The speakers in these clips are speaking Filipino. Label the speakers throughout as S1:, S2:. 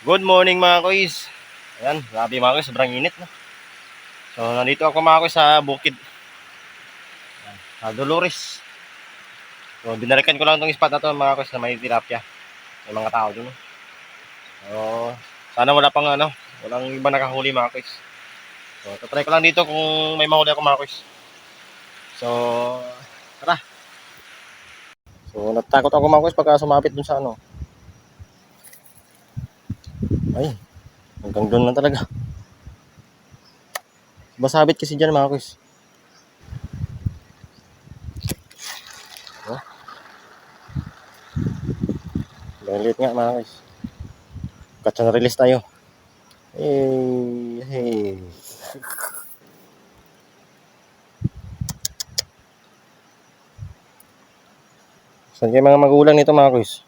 S1: Good morning mga kuys. Ayan, grabe mga kuys, sobrang init na. So, nandito ako mga kuys sa bukid. Ayan, sa Dolores. So, binalikan ko lang itong spot na to mga kuys na may tilapia. May mga tao dun. So, sana wala pang ano, walang iba nakahuli mga kuys. So, tatry ko lang dito kung may mahuli ako mga kuys. So, tara. So, natakot ako mga kuys pagka sumapit dun sa ano, ay, hanggang doon lang talaga. Masabit kasi dyan mga kuys. Oh. Liit nga mga kuys. Catch and release tayo. Hey, hey. Saan kayo mga magulang nito mga kuys?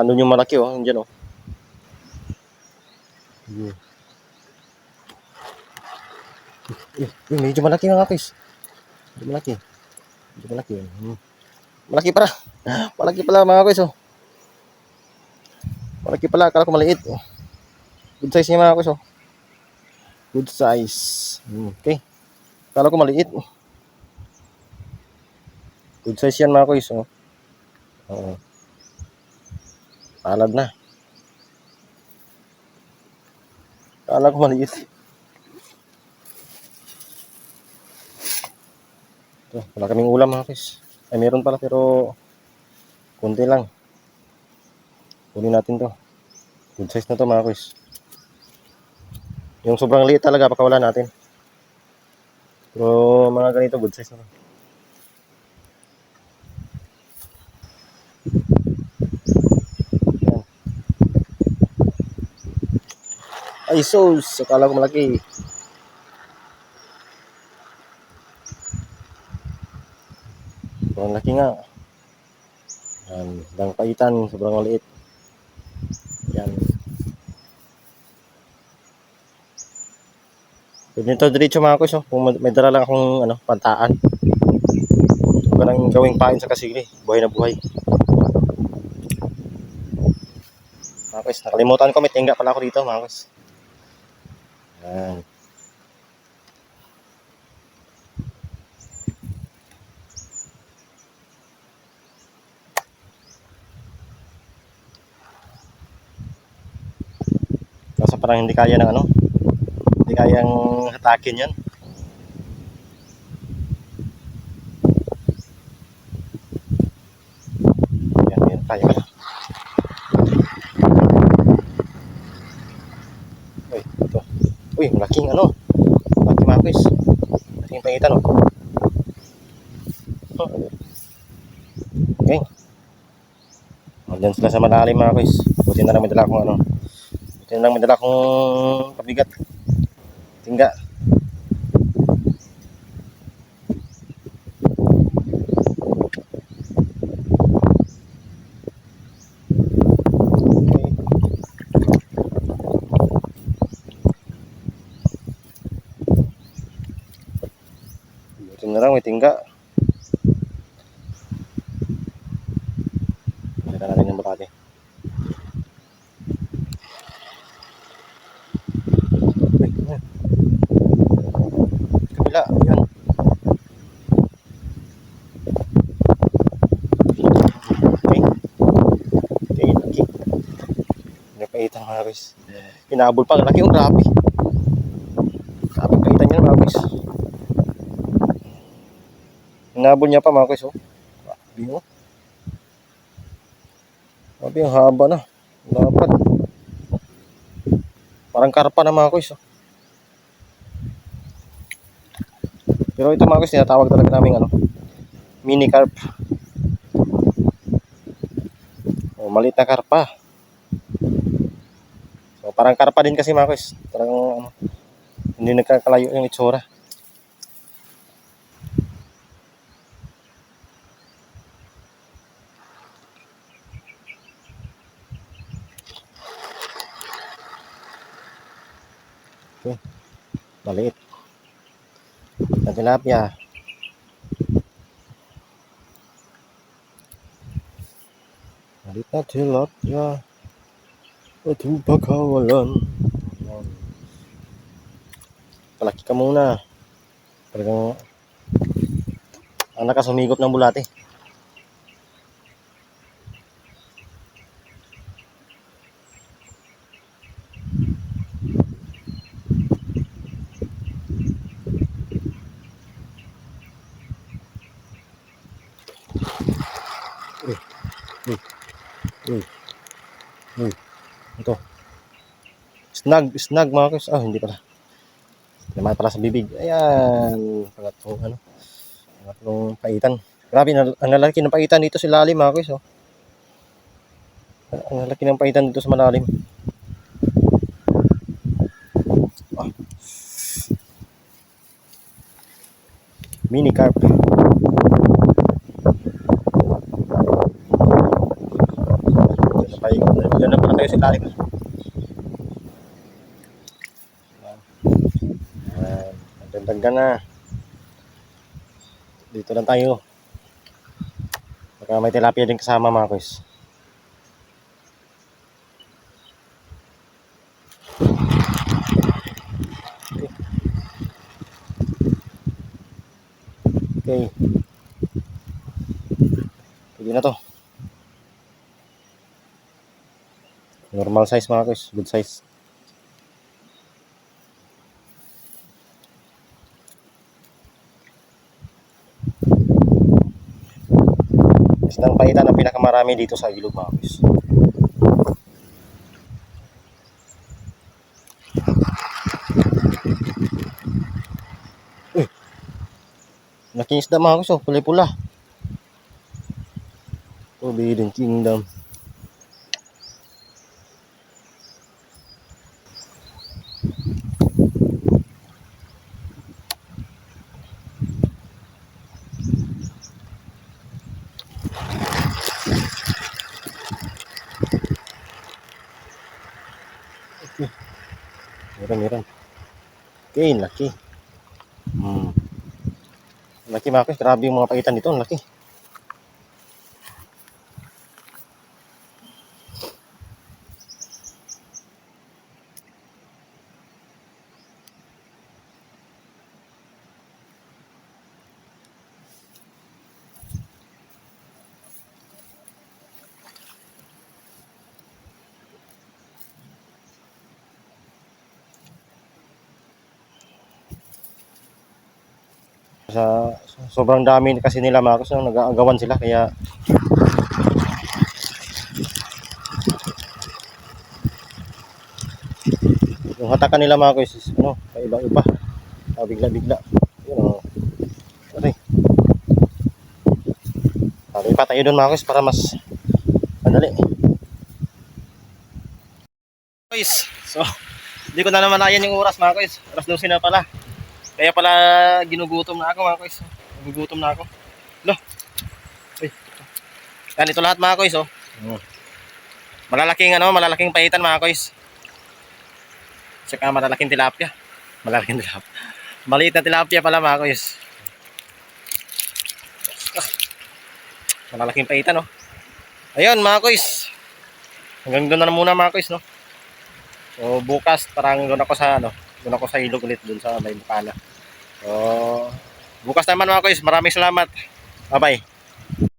S1: Kano yung malaki oh, nandiyan oh. Yeah. Eh, eh, medyo malaki mga guys. Medyo malaki. Medyo malaki. Hmm. Malaki pala. Malaki pala mga guys oh. Malaki pala, akala ko maliit. oh. Good size niya mga guys oh. Good size. Hmm, Okay. Akala ko maliit. Good size yan mga kuys. Oh. Oo. Palad na. Kala ko maliit. Ito, wala kaming ulam mga kuys. Ay meron pala pero konti lang. Kunin natin to. Good size na to mga kuys. Yung sobrang liit talaga pakawalan natin. Pero mga ganito good size na to. Ay, sus. Akala ko malaki. Sobrang laki nga. Yan. Dang paitan. Sobrang maliit. Yan. Pwede nito diretso mga kuys. Oh. Kung may- dala lang akong ano, pantaan. Huwag nang gawing pain sa kasili. Buhay na buhay. Mga kuys, nakalimutan ko. May tingga pala ako dito mga kuys. Yan. Kaso parang hindi kaya ng ano, hindi kayang hatakin yan. Yan, yan, kaya ka. Uy, ito. Uy, malaking ano. Malaki mga kuys. Malaking pangitan oh. Okay. Dyan sila sa malalim mga kuys. Buti na lang may dala akong ano. Buti na lang may dala akong pabigat. Tingga. Okay. Lang may tingga. Nakita natin yung yun. Kabila, yun. Napaitan mga guys. Hinabol pa, laki yung. Grabe Hinabol niya pa mga guys, oh. Grabe, oh. Grabe, ang haba na. Dapat. Parang karpa na mga kuys. Oh. Pero ito mga kuys, tinatawag talaga namin ano, mini carp. Oh, maliit na karpa. So, parang karpa din kasi mga kuys. Talagang ano, hindi nagkakalayo yung itsura. Okay. Maliit. na tilapia. Malit na tilapia. Ating pagkawalan. Ayan. Palaki ka muna. Talagang ang nakasumigop ng bulate. Snag, snag mga kus. Ah, hindi pala. Naman pala sa bibig. Ayan. Pangatlong ano. Pangatlong paitan. Grabe, ang lalaki ng paitan dito sa lalim mga kus. Oh. Ang lalaki ng paitan dito sa malalim. Ah. Mini carp. Yan na pala tayo sa ilalim. Ayan. Nagdagdag na. Dito lang tayo. Baka may tilapia din kasama mga kuys. Okay. Pwede na to. Normal size mga kuys. Good size. Isang paitan ang pinakamarami dito sa ilog mga kuys. Uy! Laking isda mga kuys oh. Pula-pula. Forbidden Kingdom. Meron, meron. Okay, laki. Hmm. Laki mga kuys. Grabe yung mga paitan. Ang laki. Sa sobrang dami kasi nila mga no, Nag-aagawan sila. Kaya yung hatakan nila mga kuys is ano, paiba-iba. Ah, bigla-bigla. Yun oh. Aray. Sabi pa tayo mga kuys para mas madali. Guys, so hindi ko na naman nayan yung oras mga kuys. Oras 12 na pala. Kaya pala ginugutom na ako mga kuys. Nagugutom na ako. Lo. Uy. Yan ito lahat mga kuys oh. Malalaking ano, malalaking paitan mga kuys. Tsaka malalaking tilapia. Malalaking tilapia. Maliit na tilapia pala mga kuys. Malalaking paitan oh. Ayun mga kuys. Hanggang doon na muna mga kuys no. So bukas parang doon ako sa ano, doon ako sa ilog ulit doon sa may Bukana. So bukas naman mga kuys, maraming salamat. Bye-bye.